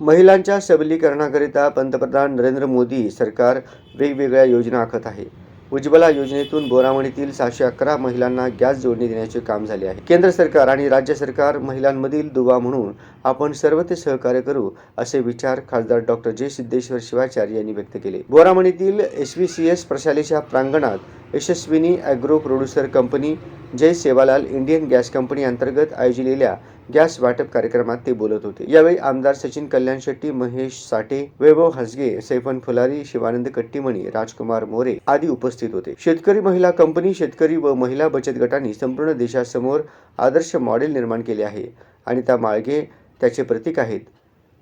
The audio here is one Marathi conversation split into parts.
महिलांच्या सबलीकरणाकरिता पंतप्रधान नरेंद्र मोदी सरकार वेगवेगळ्या योजना आखत आहे. उज्ज्वला योजनेतून बोरामणीतील सहाशे अकरा महिलांना गॅस जोडणी देण्याचे काम झाले आहे. केंद्र सरकार आणि राज्य सरकार महिलांमधील दुवा म्हणून आपण सर्व ते सहकार्य करू असे विचार खासदार डॉक्टर जय सिद्धेश्वर शिवाचार्य यांनी व्यक्त केले. बोरामणीतील एस व्ही सी एस प्रशालेच्या प्रांगणात Yashaswini agro producer company Jai Sevalal Indian gas company अंतर्गत आयोजिलेल्या गॅस वाटप कार्यक्रमात ते बोलत होते. यावेळी आमदार सचिन कल्याण शेट्टी महेश साठे वैभव हसगे सैफन फुलारी शिवानंद कट्टीमणी राजकुमार मोरे आदी उपस्थित होते. शेतकरी महिला कंपनी शेतकरी व महिला बचत गटांनी संपूर्ण देशासमोर आदर्श मॉडेल निर्माण केले आहे आणि त्या माळगे त्याचे प्रतीक आहेत.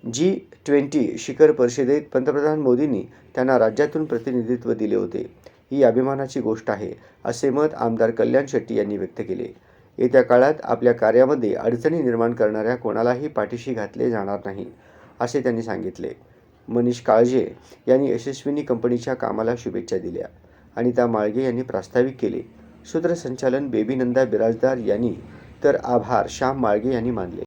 जी ट्वेंटी शिखर परिषदेत पंतप्रधान मोदींनी त्यांना राज्यातून प्रतिनिधित्व दिले होते. ही अभिमानाची गोष्ट आहे असे मत आमदार कल्याण शेट्टी यांनी व्यक्त केले. येत्या काळात आपल्या कार्यामध्ये अडचणी निर्माण करणाऱ्या कोणालाही पाठीशी घातले जाणार नाही असे त्यांनी सांगितले. मनीष काळजे यांनी यशस्विनी कंपनीच्या कामाला शुभेच्छा दिल्या अनिता माळगे यांनी प्रास्ताविक केले. सूत्रसंचालन बेबीनंदा बिराजदार यांनी तर आभार श्याम माळगे यांनी मानले.